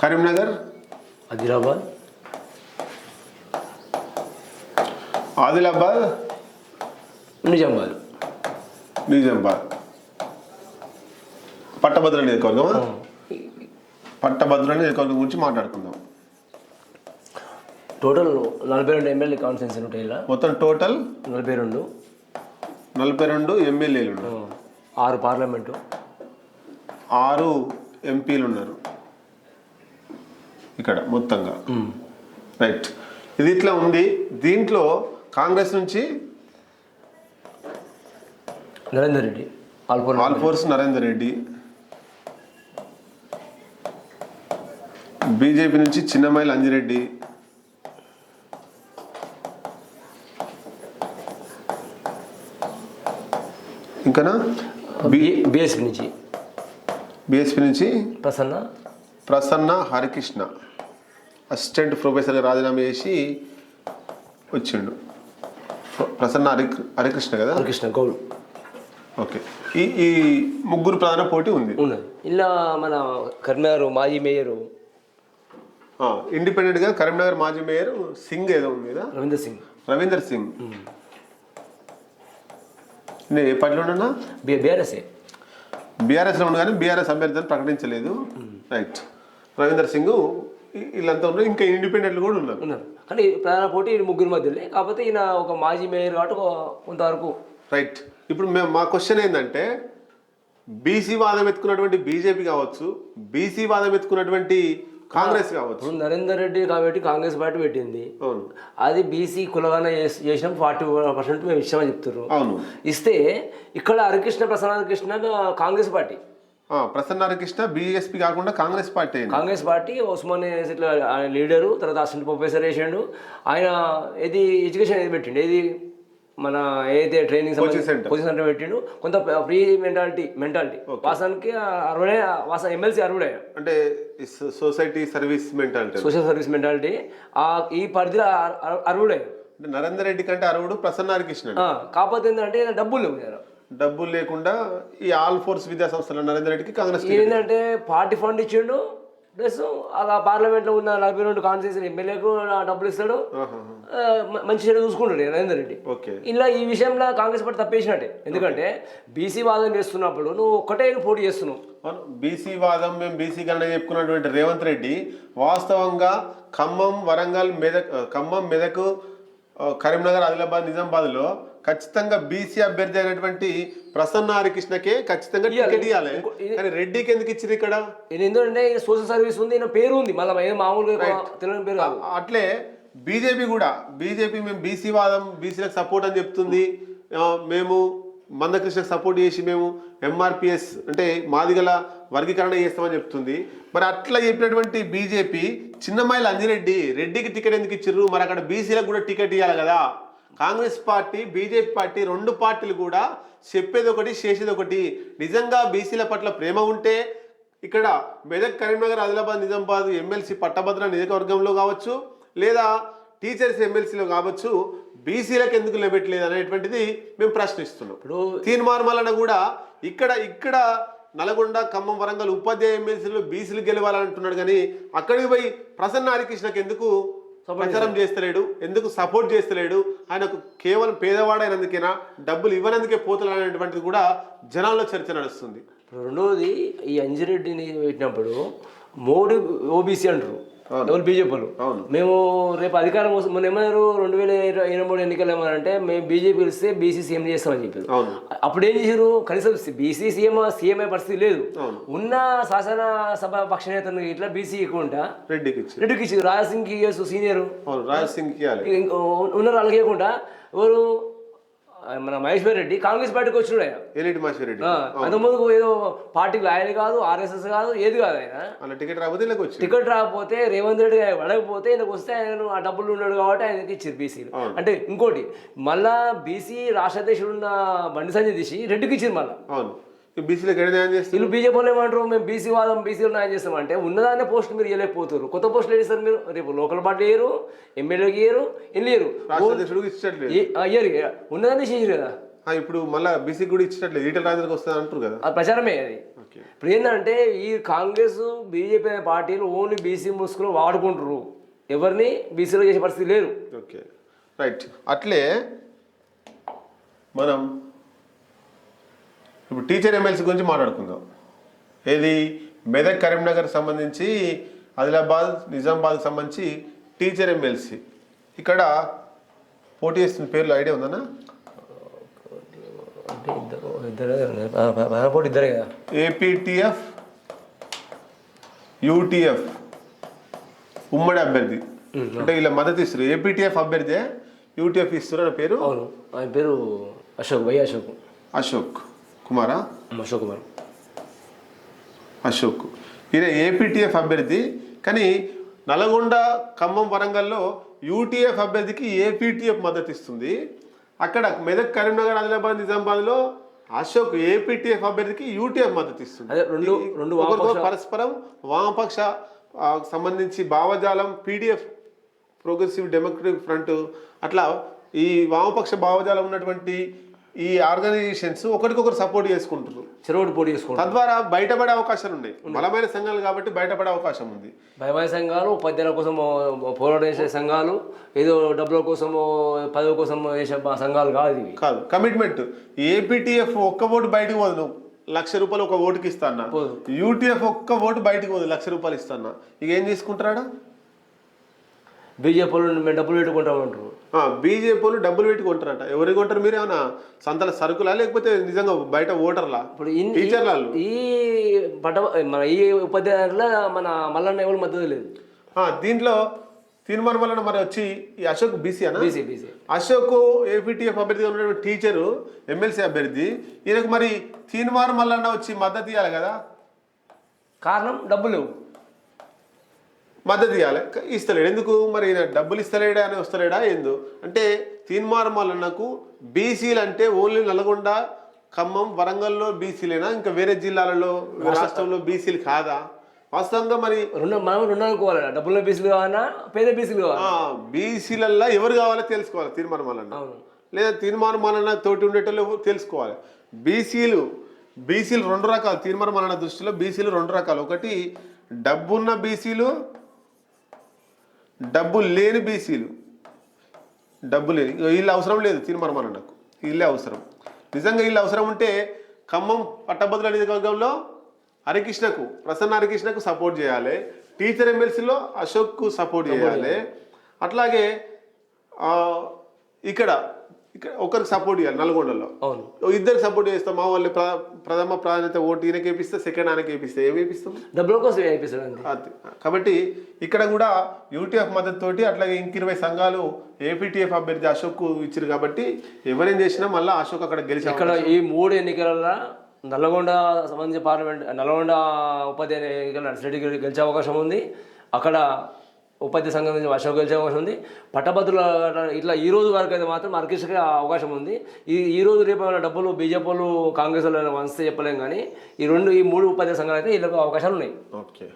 కరీంనగర్ ఆదిలాబాద్. ఆదిలాబాద్ నిజామాబాద్. నిజామాబాద్. పట్టభద్ర నియోజకవర్గమా? పట్టభద్ర నియోజకవర్గం గురించి మాట్లాడుకుందాం. టోటల్ నలభై రెండు ఎమ్మెల్యే కాన్ఫరెన్స్ ఉంటాయి ఇలా మొత్తం టోటల్ నలభై రెండు. నలభై రెండు ఎమ్మెల్యేలు ఉన్నారు. ఆరు పార్లమెంటు. ఆరు ఎంపీలు ఉన్నారు. ఇక్కడ మొత్తంగా. రైట్ ఇది ఇట్లా ఉంది. దీంట్లో కాంగ్రెస్ నుంచి నరేందర్ రెడ్డి ఆల్ఫోర్స్ నరేందర్ రెడ్డి బీజేపీ నుంచి చిన్నమైల్ అంజిరెడ్డి ఇంకానా? బిఎస్పీ నుంచి. బీఎస్పీ నుంచి ప్రసన్న. ప్రసన్న హరికృష్ణ. అసిస్టెంట్ ప్రొఫెసర్గా రాజీనామా చేసి వచ్చిండు. ప్రసన్న హరి హరికృష్ణ కదా? హరికృష్ణ గౌడ్. ఓకే. ఈ ఈ ముగ్గురు ప్రధాన పోటీ ఉంది. ఇలా మన కరీంనగర్ మాజీ మేయరు. ఆ, ఇండిపెండెంట్గా కరీంనగర్ మాజీ మేయర్ సింగ్ ఏదో ఉంది కదా? రవీందర్ సింగ్. రవీందర్ సింగ్. నేను ఏ పార్టీలో ఉన్నా బి బీఆర్ఎస్ఏ బీఆర్ఎస్లో ఉండు కానీ బీఆర్ఎస్ అభ్యర్థిని ప్రకటించలేదు. రైట్. రవీందర్ సింగ్ వీళ్ళంతా ఉన్నారు. ఇంకా ఇండిపెండెంట్లు కూడా ఉన్నారు. ఉన్నారు. కానీ ప్రధాన పోటీ ముగ్గురు మధ్యలో. కాకపోతే ఈయన ఒక మాజీ మేయర్ కాబట్టి కొంతవరకు రైట్ ఇప్పుడు మేము మా క్వశ్చన్ ఏంటంటే బీసీ వాదం ఎత్తుకున్నటువంటి బీజేపీ కావచ్చు బీసీ వాదం ఎత్తుకున్నటువంటి కాంగ్రెస్ కావచ్చు. నరేందర్ రెడ్డి కాబట్టి కాంగ్రెస్ పార్టీ పెట్టింది. అవును. అది బీసీ కులగానే చేసి- చేసినాం. ఫార్టీ పర్సెంట్ మేము ఇచ్చామని చెప్తున్నారు అవును. ఇస్తే ఇక్కడ హరికృష్ణ ప్రసన్న హరికృష్ణ కాంగ్రెస్ పార్టీ. ఆ, ప్రసన్న హరికృష్ణ బీఎస్పీ కాకుండా కాంగ్రెస్ పార్టీ కాంగ్రెస్ పార్టీ ఉస్మాన్ ఇట్లా ఆయన లీడరు తర్వాత అసిస్టెంట్ ప్రొఫెసర్ వేసాడు. ఆయన ఇది ఎడ్యుకేషన్ ఏది పెట్టిండు? ఏది మన ఏదైతే ట్రైనింగ్. కోచింగ్ సెంటర్ పెట్టిండు. కొంత ఫ్రీ మెంటాలిటీ మెంటాలిటీ వాసానికి అరవై వాస ఎమ్మెల్సీ అరవడే అంటే society service mentality. Social service mentality. ఆ ఈ పరిధిలో అర- అర- అరవడే అంటే నరేందర్ రెడ్డి కంటే అరవుడు ప్రసన్న హరికృష్ణ కాకపోతే ఏంటంటే డబ్బులు లేవు. డబ్బులు లేకుండా ఈ ఆల్ ఫోర్స్ విద్యా సంస్థల నరేందర్ రెడ్డికి కాంగ్రెస్ ఏంటంటే పార్టీ ఫండ్ ఇచ్చిండు ప్లస్ అలా పార్లమెంట్లో ఉన్న నలభై రెండు కాన్స్టిట్యూషన్ ఎమ్మెల్యేకు డబ్బులు ఇస్తాడు. మంచి చెడు చూసుకుంటాడు నరేందర్ రెడ్డి. ఓకే. ఇలా ఈ విషయంలో కాంగ్రెస్ పార్టీ తప్పేసినట్టే. ఎందుకంటే బీసీ వాదం చేస్తున్నప్పుడు నువ్వు ఒక్కటే పోటీ చేస్తున్నావు. బీసీ వాదం మేము బీసీ గణన చెప్పుకున్నటువంటి రేవంత్ రెడ్డి వాస్తవంగా ఖమ్మం వరంగల్ మెదక్ ఖమ్మం మెదక్ కరీంనగర్ ఆదిలాబాద్ నిజామాబాద్లో ఖచ్చితంగా బీసీ అభ్యర్థి అయినటువంటి ప్రసన్న హరికృష్ణకే ఖచ్చితంగా టికెట్ ఇవ్వాలి కానీ రెడ్డికి ఎందుకు ఇచ్చారు ఇక్కడ? ఎందుకంటే సోషల్ సర్వీస్ ఉంది ఈయన పేరు ఉంది మళ్ళీ మామూలుగా తెలియని పేరు అట్లే బీజేపీ కూడా బీజేపీ మేము బీసీ వాదం బీసీలకు సపోర్ట్ అని చెప్తుంది. మేము మందకృష్ణకు సపోర్ట్ చేసి మేము ఎంఆర్పిఎస్ అంటే మాదిగల వర్గీకరణ చేస్తామని చెప్తుంది. మరి అట్లా చెప్పినటువంటి బీజేపీ చిన్నమాయిల అంజిరెడ్డి రెడ్డికి టికెట్ ఎందుకు ఇచ్చిర్రు? మరి అక్కడ బీసీలకు కూడా టికెట్ ఇవ్వాలి కదా. కాంగ్రెస్ పార్టీ బీజేపీ పార్టీ రెండు పార్టీలు కూడా చెప్పేది ఒకటి చేసేది ఒకటి. నిజంగా బీసీల పట్ల ప్రేమ ఉంటే ఇక్కడ మెదక్ కరీంనగర్ ఆదిలాబాద్ నిజామాబాద్ ఎమ్మెల్సీ పట్టభద్ర నియోజకవర్గంలో కావచ్చు లేదా టీచర్స్ ఎమ్మెల్సీలో కావచ్చు బీసీలకు ఎందుకు లెబెట్లేదు అనేటువంటిది మేము ప్రశ్నిస్తున్నాం. ఇప్పుడు తీర్మార్మలన కూడా ఇక్కడ ఇక్కడ నల్గొండ ఖమ్మం వరంగల్ ఉపాధ్యాయ ఎమ్మెల్సీలో బీసీలు గెలవాలంటున్నాడు కానీ అక్కడికి పోయి ప్రసన్న హరికృష్ణకి ఎందుకు ప్రచారం చేస్తలేడు ఎందుకు సపోర్ట్ చేస్తలేడు ఆయనకు కేవలం పేదవాడైనందుకేనా డబ్బులు ఇవ్వనందుకే పోతలు అనేటువంటిది కూడా జనాల్లో చర్చ నడుస్తుంది. రెండవది ఈ అంజిరెడ్డిని పెట్టినప్పుడు మోడీ ఓబీసీ అంటారు. ఎవరు బీజేపీలు. మేము రేపు అధికారం వస్తే మొన్న ఏమన్నారు? రెండు వేల ఇరవై ఇరవై మూడు ఎన్నికలు ఏమన్నారంటే మేము బీజేపీ ఇస్తే బీసీ సీఎం చేస్తామని చెప్పారు. అప్పుడు ఏం చేశారు? కనీసం బీసీ సీఎం సీఎం అయ్యే పరిస్థితి లేదు. ఉన్న శాసనసభ పక్ష నేతను ఇట్లా బీసీ ఎక్కువ ఉంటా? రెడ్డికి రెడ్డికి ఇచ్చి ఇయ్యొచ్చు సీనియర్. అవును రాజ్ సింగ్కి ఇవ్వాలి ఉన్నారు ఇవ్వకుండా. ఎవరు? మన మహేశ్వర్ రెడ్డి కాంగ్రెస్ పార్టీకి వచ్చినాడు. ఆయన ఏలిటి మాషి రెడ్డి అంతకుముందు ఏదో పార్టీకి ఆయన కాదు ఆర్ఎస్ఎస్ కాదు ఏది కాదు ఆయన. అలా టికెట్ రాకపోతే వచ్చి టికెట్ రాకపోతే రేవంత్ రెడ్డి అడగకపోతే ఆయనకు వస్తే ఆయన ఆ డబ్బులు ఉన్నాడు కాబట్టి ఆయనకి ఇచ్చారు బీసీలు అంటే ఇంకోటి మళ్ళా బీసీ రాష్ట్ర అధ్యక్షుడు ఉన్న బండి సంజయ్ తీసి రెడ్డికి ఇచ్చారు మళ్ళీ. అవును. బీసీలకు న్యాయం చేస్తారు? వీళ్ళు బీజేపీ వాళ్ళు ఏమంటారు? మేము బీసీ వాదం బీసీలు న్యాయం చేస్తామంటే ఉన్నదాన్నే పోస్ట్ మీరు ఇవ్వలేకపోతారు కొత్త పోస్టులు వేస్తారు మీరు? రేపు లోకల్ పార్టీ వేయరు ఎమ్మెల్యేకి ఇయ్యరు ఎన్ని ఆ, ఇయ్యరు ఉన్నదాన్ని చేసారు కదా? ఇప్పుడు మళ్ళీ బీసీ కూడా ఇచ్చినట్లేదు ఈటల రాజేంద్రకి వస్తుంది అంటారు కదా. అది ప్రచారమే అది. ఇప్పుడు ఏంటంటే ఈ కాంగ్రెస్ బీజేపీ అనే పార్టీలు ఓన్లీ బీసీ ముసుగులు వాడుకుంటారు ఎవరిని బీసీలో చేసే పరిస్థితి లేదు. ఓకే. రైట్. అట్లే మనం ఇప్పుడు టీచర్ ఎమ్మెల్సీ గురించి మాట్లాడుకుందాం. ఏది? మెదక్ కరీంనగర్ సంబంధించి ఆదిలాబాద్ నిజామాబాద్కి సంబంధించి టీచర్ ఎమ్మెల్సీ ఇక్కడ పోటీ చేస్తున్న పేర్లు ఐడియా కదా? ఏపీటీఎఫ్ యూటీఎఫ్ ఉమ్మడి అభ్యర్థి. అంటే ఇలా మద్దతు ఇస్తారు. ఏపీటీఎఫ్ అభ్యర్థి యూటీఎఫ్ ఇస్తారు అని పేరు? అవును. ఆయన పేరు అశోక్ వై అశోక్. అశోక్. కుమారా? అశోక్ కుమార్. అశోక్. ఈయన ఏపీటీఎఫ్ అభ్యర్థి. కానీ నల్గొండ ఖమ్మం వరంగల్లో యూటీఎఫ్ అభ్యర్థికి ఏపీటీఎఫ్ మద్దతు ఇస్తుంది అక్కడ మెదక్ కరీంనగర్ ఆదిలాబాద్ నిజామాబాద్లో అశోక్ ఏపీటీఎఫ్ అభ్యర్థికి యూటీఎఫ్ మద్దతు ఇస్తుంది రెండు రెండు పరస్పరం వామపక్ష సంబంధించి భావజాలం పీడిఎఫ్ ప్రోగ్రెసివ్ డెమోక్రటిక్ ఫ్రంట్ అట్లా ఈ వామపక్ష భావజాలం ఉన్నటువంటి ఈ ఆర్గనైజేషన్స్ ఒకరికొకరు సపోర్ట్ చేసుకుంటారు చెరువుడు పోటీ చేసుకుంటారు తద్వారా బయటపడే అవకాశాలు ఉన్నాయి. బలమైన సంఘాలు కాబట్టి బయటపడే అవకాశం ఉంది. భయమైన సంఘాలు ఉపాధ్యాయుల కోసం పోరాటం చేసే సంఘాలు ఏదో డబ్బుల కోసమో పదవి కోసం చేసే సంఘాలు కాదు ఇవి. కాదు. కమిట్మెంట్. ఏపీటీఎఫ్ ఒక్క ఓటు బయటకు పోదు. నువ్వు లక్ష రూపాయలు ఒక ఓటుకి ఇస్తానా. యూటీఎఫ్ ఒక్క ఓటు బయటకు పోదు. లక్ష రూపాయలు ఇస్తానా? ఇక ఏం తీసుకుంటారా బీజేపీ మేము డబ్బులు పెట్టుకుంటామంటారు. బీజేపీ వాళ్ళు డబ్బులు పెట్టి కొంటారట. ఎవరికి కొంటారు మీరు ఏమన్నా సంతల సరుకులా? లేకపోతే నిజంగా బయట ఓటర్లా? ఇప్పుడు టీచర్ల? ఈ పట మన ఈ ఉపాధ్యాయుల మన మల్లన్న ఎవరు మద్దతు లేదు. దీంట్లో తీర్మానం వలన మరి వచ్చి ఈ అశోక్ బీసీ అన్న బీసీ బీసీ అశోక్ ఏపీటీఎఫ్ అభ్యర్థిగా ఉన్నటువంటి టీచరు ఎమ్మెల్సీ అభ్యర్థి ఈయనకు మరి తీర్మానం వలన వచ్చి మద్దతు ఇవ్వాలి కదా? కారణం డబ్బులు మద్దతు ఇవ్వాలి ఇస్తలేడు. ఎందుకు? మరి ఈయన డబ్బులు ఇస్తలేడా అని వస్తలేడా ఏందో. అంటే తీన్మార్ మల్లన్నకు బీసీలు అంటే ఓన్లీ నల్గొండ ఖమ్మం వరంగల్లో బీసీలేనా? ఇంకా వేరే జిల్లాలలో రాష్ట్రంలో బీసీలు కాదా? వాస్తవంగా మరి రెండు మనం రెండు అనుకోవాలి డబ్బుల బీసీలు కావాలన్నా పేద బీసీలు కావాలి. బీసీలల్లో ఎవరు కావాలో తెలుసుకోవాలి తీర్మాన మల్లన్న. అవును. లేదా తీర్మాన మల్లన్న తోటి ఉండేటోళ్ళు తెలుసుకోవాలి. బీసీలు బీసీలు రెండు రకాలు. తీర్మాన మల్లన్న దృష్టిలో బీసీలు రెండు రకాలు. ఒకటి డబ్బున్న బీసీలు డబ్బు లేని బీసీలు. డబ్బు లేని వీళ్ళు అవసరం లేదు తీర్మానం నాకు. వీళ్ళే అవసరం. నిజంగా వీళ్ళు అవసరం ఉంటే ఖమ్మం పట్టభద్రుల నియోజకవర్గంలో హరికృష్ణకు ప్రసన్న హరికృష్ణకు సపోర్ట్ చేయాలి. టీచర్ ఎమ్మెల్సీలో అశోక్కు సపోర్ట్ చేయాలి. అట్లాగే ఇక్కడ ఇక్కడ ఒకరికి సపోర్ట్ చేయాలి నల్గొండలో. అవును. ఇద్దరికి సపోర్ట్ చేస్తాం మా వాళ్ళు ప్ర- ప్రథమ ప్రాధాన్యత ఓటు ఈయనకి వేపిస్తే సెకండ్ ఆయనకి వేపిస్తే ఏమి వేపిస్తాం డబ్బుల కోసం వేపిస్తాడు. కాబట్టి ఇక్కడ కూడా యూటీఎఫ్ మద్దతు తోటి అట్లాగే ఇంక ఇరవై సంఘాలు ఏపీటీఎఫ్ అభ్యర్థి అశోక్ ఇచ్చారు కాబట్టి ఎవరేం చేసినా మళ్ళీ అశోక్ అక్కడ గెలిచే ఇక్కడ ఈ మూడు ఎన్నికలలో నల్లగొండ సంబంధించి పార్లమెంట్ నల్లగొండ ఉపాధ్యాయ ఎన్నికల నర్సిరెడ్డి గెలి- గెలిచే అవకాశం ఉంది. అక్కడ ఉపాధ్యాయ సంఘం నుంచి అశోక్ గెలిచే అవకాశం ఉంది. పట్టభద్రుల ఇట్లా ఈ రోజు వరకు అయితే మాత్రం మార్కెట్స్కి అవకాశం ఉంది. ఈ ఈ రోజు రేపు ఏమైనా డబ్బులు బీజేపీ వాళ్ళు కాంగ్రెస్ వాళ్ళు వంచితే చెప్పలేం కానీ ఈ రెండు ఈ మూడు ఉపాధ్యాయ సంఘాలు అయితే వీళ్ళకి అవకాశాలు ఉన్నాయి. ఓకే.